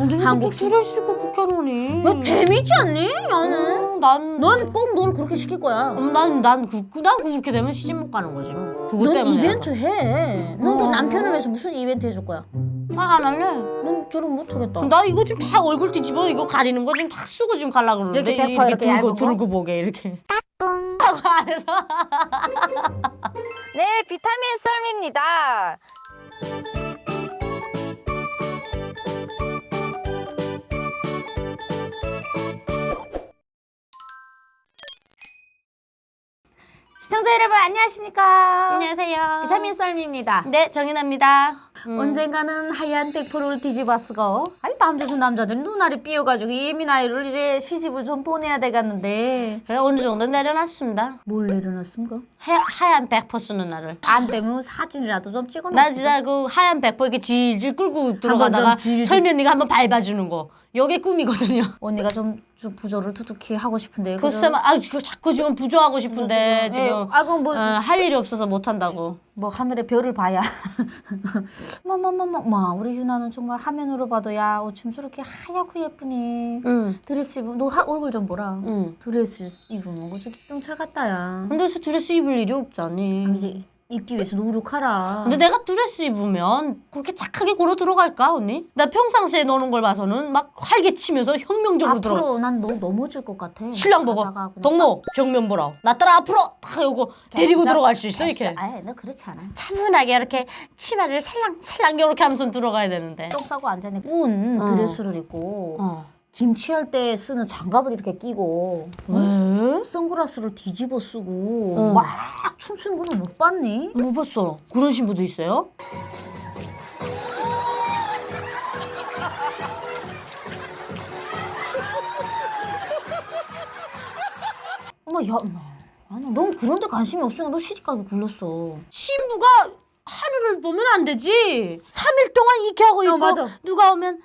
한국 한국 드레스고 국회의원이? 야 재밌지 않니? 나는. 음, 난, 넌꼭널 그렇게 시킬 거야. 음, 난, 난, 그, 그- 난 그렇게 되면 시집 못 가는 거지. 뭐. 그것 넌 때문에. 이벤트 해. 넌 그 어. 남편을 위해서 무슨 이벤트 해줄 거야? 아, 안 할래. 넌 결혼 못 하겠다. 나 이거 지금 다 얼굴 뒤집어 이거 가리는 거 지금 다 쓰고 지금 갈라 그러는데 이렇게 페퍼 이렇게 들고 얇은 거? 들고 보게 이렇게. 하고 안에서 네, 비타민 썰입니다. 시청자 여러분 안녕하십니까? 안녕하세요. 비타민 썰입니다. 네 정인아입니다. 음. 언젠가는 하얀 백포를 뒤집었고 아니 남자들 남자들 눈알이 삐어가지고 예민아이를 이제 시집을 좀 보내야 되겠는데 그래, 어느 정도 내려놨습니다. 뭘 내려놨습니까? 하, 하얀 백퍼 쓰는 날을. 안 되면 사진이라도 좀 찍어놓지 나 진짜 그 하얀 백퍼 이렇게 질질 끌고 들어가다가. 설면이가 한번 밟아주는 거. 요게 꿈이거든요. 언니가 좀, 좀 부조를 두둑히 하고 싶은데 글쎄, 아, 그 자꾸 지금 부조하고 싶은데 지금. 예, 아그 뭐, 어, 할 일이 없어서 못 한다고. 뭐 하늘의 별을 봐야. 뭐뭐뭐뭐 우리 유나는 정말 화면으로 봐도 야 어쩜 저렇게 하얗고 예쁘니. 응, 드레스 입으면 너 하, 얼굴 좀 보라. 응. 드레스 입으면 그저 똥차 같다야. 근데 서 드레스 입을 일이 없잖니. 이제 입기 위해서 노력하라 근데 내가 드레스 입으면 그렇게 착하게 걸어 들어갈까 언니? 나 평상시에 노는 걸 봐서는 막 활개치면서 혁명적으로. 앞으로 난너 넘어질 것 같아 신랑 보고 가다가 그냥 동무 정면 보라고 나 따라 앞으로 딱 요거 데리고? 들어갈 수 있어 이렇게 아예 너 그렇지 않아 차분하게 이렇게 치마를 살랑살랑 이렇게 하면서 들어가야 되는데 똥 싸고 앉아있는 운 어. 드레스를 입고 어. 김치할 때 쓰는 장갑을 이렇게 끼고 왜? 선글라스를 뒤집어 쓰고 어. 막 춤추는 거는 못 봤니? 못 봤어 그런 신부도 있어요? 어머 야, 너, 아니 넌 그런데 관심이 없으니까 너 시집가기 굴렸어. 신부가 하루를 보면 안 되지 3일 동안 이렇게 하고 있고 맞아. 누가 오면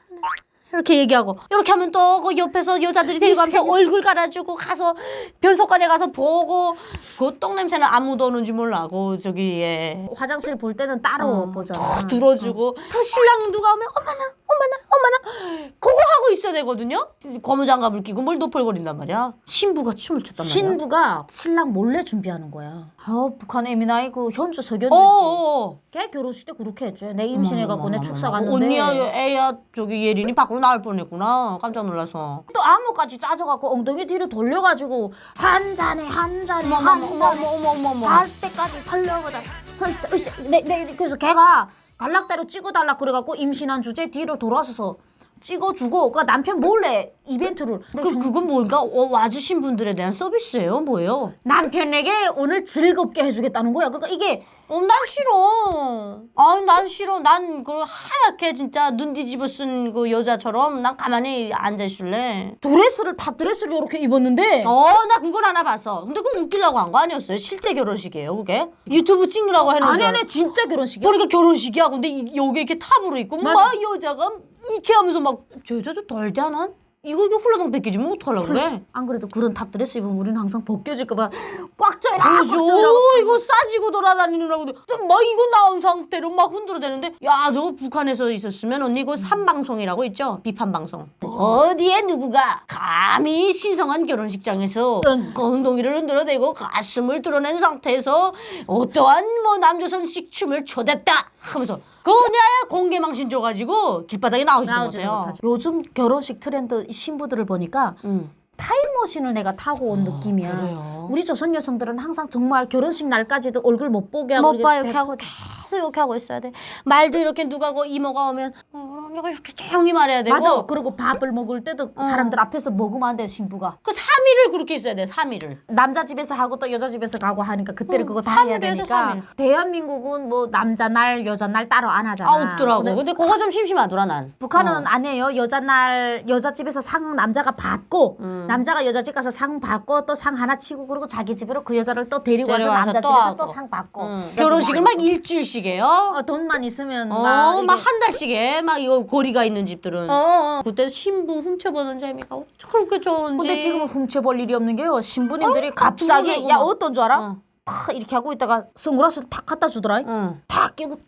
이렇게 얘기하고 이렇게 하면 또 그 옆에서 여자들이 데리고 가면서 얼굴 갈아주고 가서 변속관에 가서 보고 그 똥 냄새는 아무도 오는지 몰라 그 저기에 화장실 볼 때는 따로 어, 보잖아. 툭 들어주고. 또 신랑 누가 오면 어머나 어머나 어머나. 그거 하고 있어야 되거든요? 고무 장갑을 끼고 뭘 노펄거린단 말이야. 신부가 춤을 췄단 말이야. 신부가? 신랑 몰래 준비하는 거야. 아 북한 에미나이 그 현주 석연주 있지. 어어. 걔 결혼식 때 그렇게 했지. 내 임신해갖고 내 축사 갔는데. 언니야 애야 저기 예린이 밖으로 나올 뻔했구나. 깜짝 놀라서. 또 암호까지 짜져갖고 엉덩이 뒤로 돌려가지고 한 잔에 한 잔에 어머 한 어머 잔에 어머 어머 어머 어머. 갈 때까지 달려보자. 내, 내, 그래서 걔가 갈락대로 찍어달라 그래갖고 임신한 주제 뒤로 돌아서서 찍어주고 그 남편 몰래 이벤트를 그 그건 뭔가 어, 와주신 분들에 대한 서비스예요 뭐예요? 남편에게 오늘 즐겁게 해주겠다는 거야. 그러니까 이게 어, 난 싫어. 아, 난 싫어. 난 그 하얗게 진짜 눈 뒤집어 쓴 그 여자처럼 난 가만히 앉아 있을래. 드레스를 탑 드레스를 이렇게 입었는데 어, 나 그걸 하나 봤어. 근데 그건 웃기려고 한 거 아니었어요? 실제 결혼식이에요, 그게? 유튜브 찍느라고 해놓은 아니 줄 아니 알았- 진짜 결혼식이야. 보니까 결혼식이야. 근데 이- 여기 이렇게 탑으로 있고 맞아. 막 여자가 이렇게 하면서 막 저 여자 좀 덜대하나? 이거 이거 훌라덩 뺏기지 뭐 어떡하려고 그래? 안 그래도 그런 탑 드레스 입으면 우리는 항상 벗겨질까봐 꽉 조이라 그죠? 꽉 조이라. 이거 싸지고 돌아다니느라고 막 이거 나온 상태로 막 흔들어 대는데 야 저거 북한에서 있었으면 언니 이거 삼방송이라고 있죠 비판 방송 어디에 누구가 감히 신성한 결혼식장에서 응. 그 흔들어대고 가슴을 드러낸 상태에서 어떠한 뭐 남조선식 춤을 춰댔다 하면서 그냐야 공개망신 줘가지고 길바닥에 나오지도 나오지 못해요. 못하죠. 요즘 결혼식 트렌드 신부들을 보니까 응. 타임머신을 내가 타고 온 느낌이야. 아, 그래요? 우리 조선 여성들은 항상 정말 결혼식 날까지도 얼굴 못 보게 하고 못봐 이렇게 배- 하고 계속 이렇게 하고 있어야 돼. 말도 이렇게 누가 고 이모가 오면 어, 이렇게 조용히 말해야 되고. 맞아. 그리고 밥을 먹을 때도 어. 사람들 앞에서 먹으면 안 돼, 신부가. 그 3일을 그렇게 있어야 돼. 3일을. 남자 집에서 하고 또 여자 집에서 가고 하니까 그때를 응, 그거 다 해야 삼일 해야 돼, 되니까 삼일. 대한민국은 뭐 남자 날 여자 날 따로 안 하잖아. 아 없더라고. 근데 근데 그거 좀 심심하더라 난. 북한은 어. 안 해요. 여자 날 여자 집에서 상 남자가 받고 음. 남자가 여자 집 가서 상 받고 또 상 하나 치고 그리고 자기 집으로 그 여자를 또 데리고 와서 남자 또 집에서. 또 상 받고 응. 그래서 결혼식을 뭐막 일주일씩 해요. 어, 돈만 있으면 어, 막막 이게- 한 달씩 해. 막 이거 고리가 있는 집들은. 어, 어. 그때 신부 훔쳐보는 재미가 그렇게 좋은지. 근데 지금은 훔쳐볼 일이 없는 게요. 신부님들이 같은 갑자기 거고 야 막. 어떤 줄 알아? 어. 탁 이렇게 하고 있다가 선글라스를 탁 갖다 주더라. 응. 탁 끼고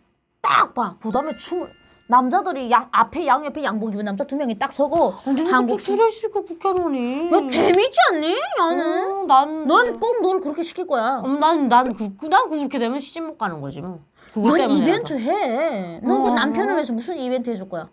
딱 봐. 그다음에 춤을 남자들이 양 앞에 양 옆에 양복 입은 남자 두 명이 딱 서고 한국 한국 드레스가 국회의원이. 야 재밌지 않니? 나는 음, 난. 넌 꼭 널 그렇게 시킬 거야. 음, 난, 난, 그, 그- 난 그렇게 되면 시집 못 가는 거지, 뭐. 그거 넌 때문에. 이벤트 해. 넌 그 어. 남편을 위해서 무슨 이벤트 해줄 거야?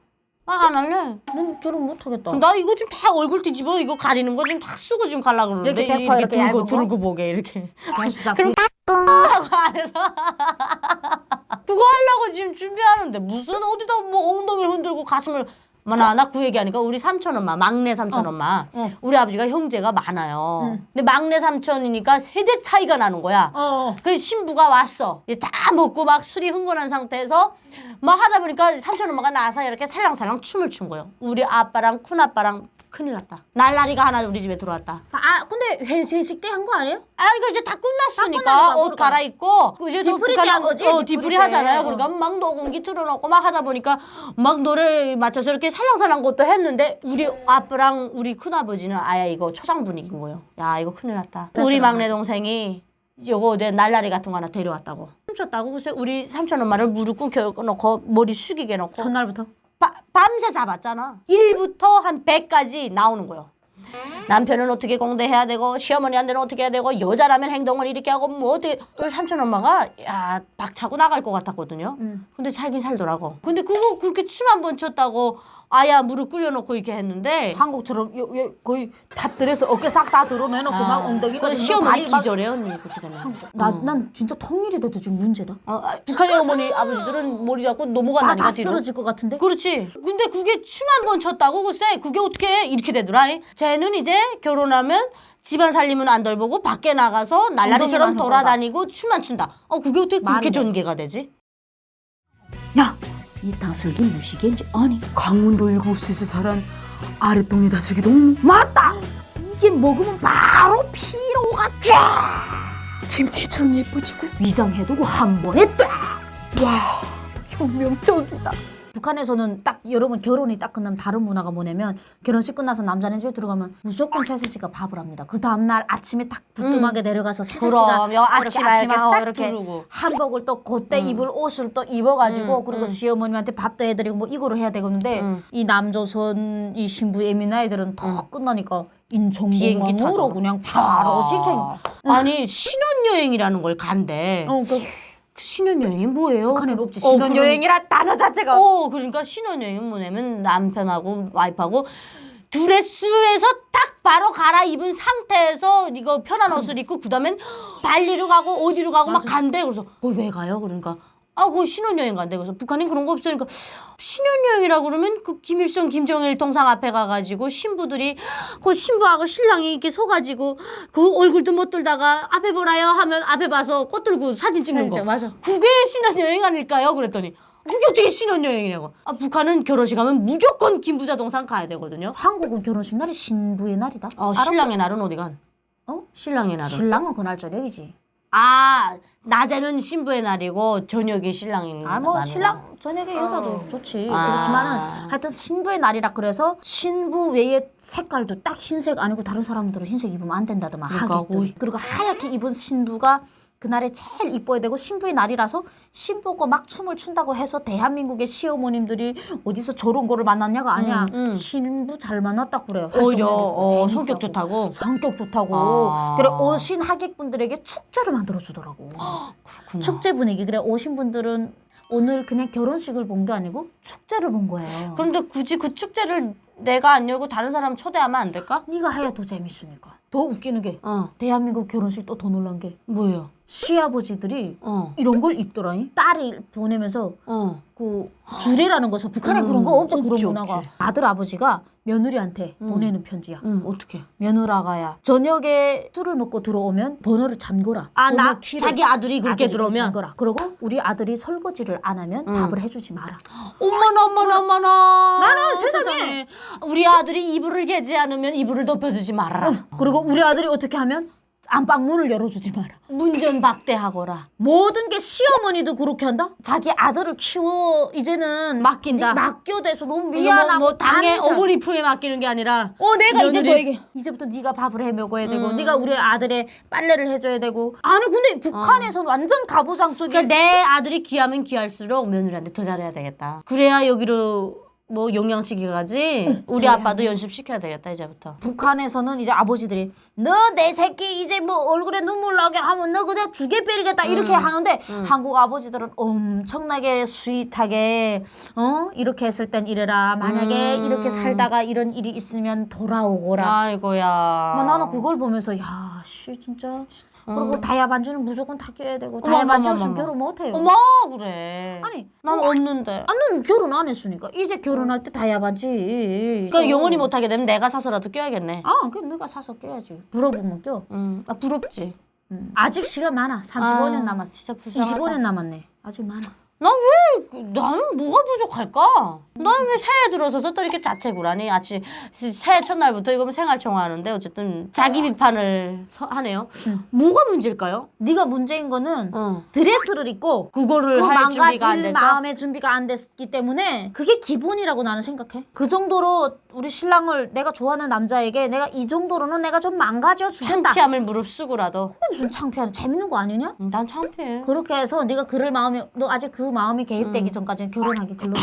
아, 안 할래. 넌 결혼 못 하겠다. 나 이거 지금 다 얼굴 뒤집어 이거 가리는 거 지금 다 쓰고 지금 갈라 그러는데 이렇게 백퍼 이렇게 들고 얇은 거? 들고 보게 이렇게 개수작. 그럼 하고 안에서 그거 하려고 지금 준비하는데 무슨 어디다 뭐 엉덩이를 흔들고 가슴을 나나 그 얘기하니까 우리 삼촌 엄마 막내 삼촌 엄마 어. 우리 아버지가 형제가 많아요 응. 근데 막내 삼촌이니까 세대 차이가 나는 거야 어. 그 신부가 왔어. 이제 다 먹고 막 술이 흥건한 상태에서 막 하다 보니까 삼촌 엄마가 나와서 이렇게 살랑살랑 춤을 춘 거예요. 우리 아빠랑 큰 아빠랑 큰일 났다. 날라리가 하나 우리 집에 들어왔다. 아 근데 회, 회식 때 한 거 아니에요? 아 이거 이제 다 끝났으니까 끝나니까, 옷 그러니까. 갈아입고 그 이제 또 뒤풀이 때한 거지? 어, 뒤풀이 뒤풀이 때. 하잖아요. 어. 그러니까 막 녹음기 틀어놓고 막 하다 보니까 막 노래 맞춰서 이렇게 살랑살랑 것도 했는데 우리 아빠랑 우리 큰아버지는 아예 이거 초상 분위기인 거예요. 야 이거 큰일 났다. 우리 막내 동생이 요거 내 날라리 같은 거 하나 데려왔다고. 훔쳤다고 글쎄 우리 삼촌 엄마를 무릎 꿇겨놓고 머리 숙이게 놓고 전날부터. 바- 밤새 잡았잖아. 1부터 한 100까지 나오는 거예요. 남편은 어떻게 공대해야 되고 시어머니한테는 어떻게 해야 되고 여자라면 행동을 이렇게 하고 뭐 어떻게 우리 삼촌 엄마가 야 박차고 나갈 것 같았거든요. 음. 근데 살긴 살더라고. 근데 그거 그렇게 춤 한 번 췄다고 아야 무릎 꿇려놓고 이렇게 했는데 한국처럼 요, 요, 거의 탑들에서 어깨 싹다막 엉덩이 그막 시어머니 다리 막- 기절해 언니 그렇게 되면. 나, 난 진짜 통일이 돼도 지금 문제다. 어, 아, 북한의 어머니 아버지들은 머리 잡고 다, 넘어간다니까 다 뒤로. 쓰러질 것 같은데? 그렇지. 근데 그게 춤 한 번 췄다고 글쎄 그게 어떻게 이렇게 되더라. 쟤는 이제 결혼하면 집안 살림은 안 덜보고 밖에 나가서 날라리처럼 엉덩이만 돌아다니고 춤만 춘다. 어 그게 어떻게 그렇게 돼. 전개가 되지? 야, 이 다슬기 무시개인지 아니 강원도 일곱시에서 자란 아랫동네 다슬기 너무 맞다. 이게 먹으면 바로 피로가 쫙 김태희처럼 예뻐지고 위장해두고 한 번에 딱! 와 혁명적이다. 북한에서는 딱 여러분 결혼이 딱 끝나면 다른 문화가 뭐냐면 결혼식 끝나서 남자네 집에 들어가면 무조건 새새씨가 밥을 합니다. 그 다음 날 아침에 딱 부뚜하게 내려가서 새새씨가 그럼 여 아침에 이렇게 싹 이렇게 두르고. 한복을 또 그때 입을 옷을 또 입어가지고 음, 그리고 음. 시어머님한테 밥도 해드리고 뭐 이거를 해야 되겠는데 음. 이 남조선 이 신부 예민 아이들은 더 끝나니까 비행기 인천공항으로. 그냥 바로 직행. 아니 신혼여행이라는 걸 간대. 어, 그 신혼여행이 뭐예요? 북한에는 없지. 어, 신혼여행이라 단어 자체가. 어, 그러니까 신혼여행은 뭐냐면 남편하고 와이프하고 드레스에서 딱 바로 갈아입은 상태에서 이거 편한 옷을 입고 그다음엔 발리로 가고 어디로 가고 막 간대. 그래서 거기 왜 가요? 그러니까 아, 그 신혼여행 간대. 그래서 북한엔 그런 거 없으니까 신혼여행이라 그러면 그 김일성, 김정일 동상 앞에 가가지고 신부들이 그 신부하고 신랑이 이렇게 서가지고 그 얼굴도 못 들다가 앞에 보라요 하면 앞에 봐서 꽃 들고 사진 찍는 거. 맞아. 그게 신혼여행 아닐까요? 그랬더니 그게 어떻게 신혼여행이냐고. 아, 북한은 결혼식 하면 무조건 김부자 동상 가야 되거든요. 한국은 결혼식 날이 신부의 날이다. 어? 신랑의 날은 어디 간? 어? 신랑의 날은. 신랑은 그날 저녁이지. 아, 낮에는 신부의 날이고 저녁에 신랑이 아뭐 날이구나. 신랑 저녁에 여자도 좋지. 아. 그렇지만은 하여튼 신부의 날이라 그래서 신부 외에 색깔도 딱 흰색 아니고 다른 사람들은 흰색 입으면 안 된다더만 그러니까 하객들이. 그리고 하얗게 입은 신부가 그날에 제일 이뻐야 되고 신부의 날이라서 신부가 막 춤을 춘다고 해서 대한민국의 시어머님들이 어디서 저런 거를 만났냐가 아니야. 음, 음. 신부 잘 만났다 그래요. 오히려 어. 성격 좋다고. 성격 좋다고. 아. 그래 오신 하객분들에게 축제를 만들어 주더라고. 그렇구나. 축제 분위기. 그래 오신 분들은 오늘 그냥 결혼식을 본 게 아니고 축제를 본 거예요. 그런데 굳이 그 축제를 내가 안 열고 다른 사람 초대하면 안 될까? 네가 해야 더 재밌으니까. 더 웃기는 게 어, 대한민국 결혼식 또 더 놀란 게 뭐예요? 시아버지들이 어, 이런 걸 입더라니. 딸이 보내면서 어. 그 주례라는 것은 북한에 음, 그런 거 없죠 그런 없지, 문화가. 없지. 아들 아버지가 며느리한테 음. 보내는 편지야. 응, 어떻게? 며느라가야 저녁에 술을 먹고 들어오면 번호를 잠궈라. 아, 번호 나 키를 자기 아들이 그렇게 아들이 들어오면 잠궈라. 그리고 우리 아들이 설거지를 안 하면 음. 밥을 해주지 마라. 어머나 어머나 어머나 나는 세상에. 우리 아들이 이불을 개지 않으면 이불을 덮여주지 말아라 그리고 우리 아들이 어떻게 하면 안방 문을 열어주지 마라. 문전 박대하거라. 모든 게 시어머니도 그렇게 한다? 자기 아들을 키워 이제는 맡긴다. 맡겨대서 너무 이거 미안하고 뭐, 뭐 당의 반해서. 어머니 품에 맡기는 게 아니라 어 내가 이제 며느리- 너에게 이제부터 네가 밥을 해 먹어야 되고 음. 네가 우리 아들의 빨래를 해줘야 되고 아니 근데 북한에서는 완전 가부장적인 그러니까 내 아들이 귀하면 귀할수록 며느리한테 더 잘해야 되겠다. 그래야 여기로 뭐 영양시키 가지. 우리 아빠도 연습시켜야 되겠다 이제부터. 북한에서는 이제 아버지들이 너 내 새끼 이제 뭐 얼굴에 눈물 나게 하면 너 그냥 두 개 빼리겠다 이렇게 하는데 한국 아버지들은 엄청나게 스윗하게 어 이렇게 했을 땐 이래라 만약에 음. 이렇게 살다가 이런 일이 있으면 돌아오거라 아이고야. 뭐 나는 그걸 보면서 야씨 진짜 그리고 다이아 반지는 무조건 다 껴야 되고 어머, 다이아 어머, 반지 없으면 어머. 결혼 못해요 어머 그래. 아니 난 없는데. 나는 결혼 안 했으니까 이제 결혼할 때 다이아 반지 그러니까 영원히 못하게 되면 내가 사서라도 껴야겠네. 아 그럼 내가 사서 껴야지 물어보면 껴 음, 아 부럽지. 음. 아직 시간 많아 35년 아, 남았어 진짜 불쌍하다. 25년 남았네 아직 많아 난왜 나는 뭐가 부족할까? 나는 왜 새해 들어서서 또 이렇게 자책을 하니? 아침 새해 첫날부터 이거면 생활청하는데 어쨌든 자기 비판을 서- 하네요. 뭐가 문제일까요? 네가 문제인 거는 어. 드레스를 입고 그거를 그 할 준비가 안 망가질 돼서 마음의 준비가 안 됐기 때문에 그게 기본이라고 나는 생각해 그 정도로 우리 신랑을 내가 좋아하는 남자에게 내가 이 정도로는 내가 좀 망가져 준다 창피함을 무릅쓰고라도 무슨 창피하는 재밌는 거 아니냐? 음, 난 창피해. 그렇게 해서 네가 그럴 마음이 너 아직 그 마음이 개입되기 전까지는 결혼하기 글로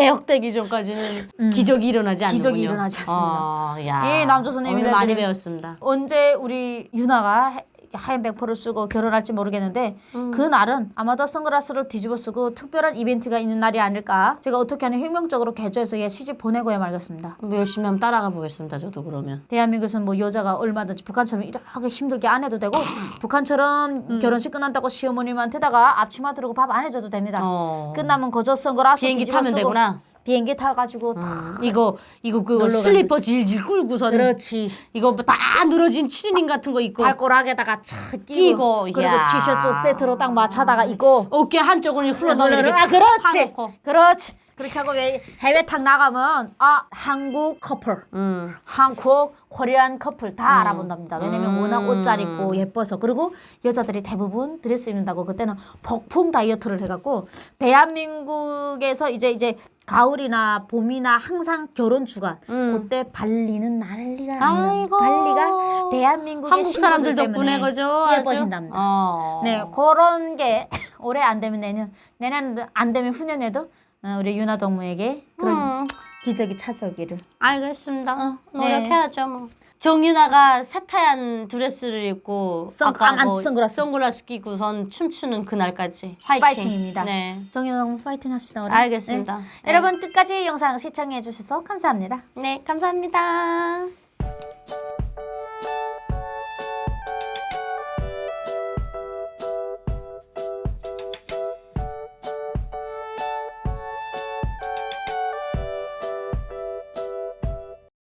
개혁되기 전까지는 기적이 일어나지 않는군요. 기적이 일어나지 않습니다. 어, 야. 예, 남조 선생님이 오늘 많이 배웠습니다. 언제 우리 유나가 하- 하얀 백퍼를 쓰고 결혼할지 모르겠는데 음. 그 날은 아마도 선글라스를 뒤집어 쓰고 특별한 이벤트가 있는 날이 아닐까 제가 어떻게 하면 혁명적으로 개조해서 얘 시집 보내고야 말겠습니다 뭐 열심히 한번 따라가 보겠습니다. 저도 그러면. 대한민국에서는 뭐 여자가 얼마든지 북한처럼 이렇게 힘들게 안 해도 되고 북한처럼 결혼식 끝난다고 시어머님한테다가 앞치마 두르고 밥 안 해줘도 됩니다 어. 끝나면 거저 선글라스 비행기 뒤집어 타면 쓰고 되구나. 비행기 타가지고 다 음, 이거 이거 그거 놀러 슬리퍼 질질 끌고선 그렇지. 이거 뭐다 늘어진 추리닝 같은 거 입고 발꼬락에다가 착 끼고, 끼고, 그리고 야. 티셔츠 세트로 딱 맞춰다가 입고. 어깨 한쪽은 흘러나오게 이렇게 아 그렇지. 그렇지 그렇게 하고 왜 해외 탁 나가면 아 한국 커플 음. 한국 코리안 커플 다 알아본답니다 왜냐면 음. 워낙 옷 잘 입고 예뻐서 그리고 여자들이 대부분 드레스 입는다고 그때는 폭풍 다이어트를 해갖고 대한민국에서 이제 이제 가을이나 봄이나 항상 결혼 주간 음. 그때 발리는 난리가 아니에요 아이고. 발리가 대한민국의 한국 사람들 신부들 덕분에 때문에 그죠? 아주? 예뻐진답니다. 어. 네, 그런 게 올해 안 되면 내년, 내년 안 되면 후년에도 어, 우리 유나 동무에게 그런 음. 기적이 찾아오기를. 알겠습니다. 어, 노력해야죠 뭐. 정윤아가 세타얀 드레스를 입고 선- 아까 아, 안, 뭐 선글라스. 선글라스 끼고선 춤추는 그날까지 파이팅. 파이팅입니다. 네. 정윤아 동무 파이팅 합시다. 우리. 알겠습니다. 네. 네. 여러분 끝까지 영상 시청해 주셔서 감사합니다. 네, 감사합니다.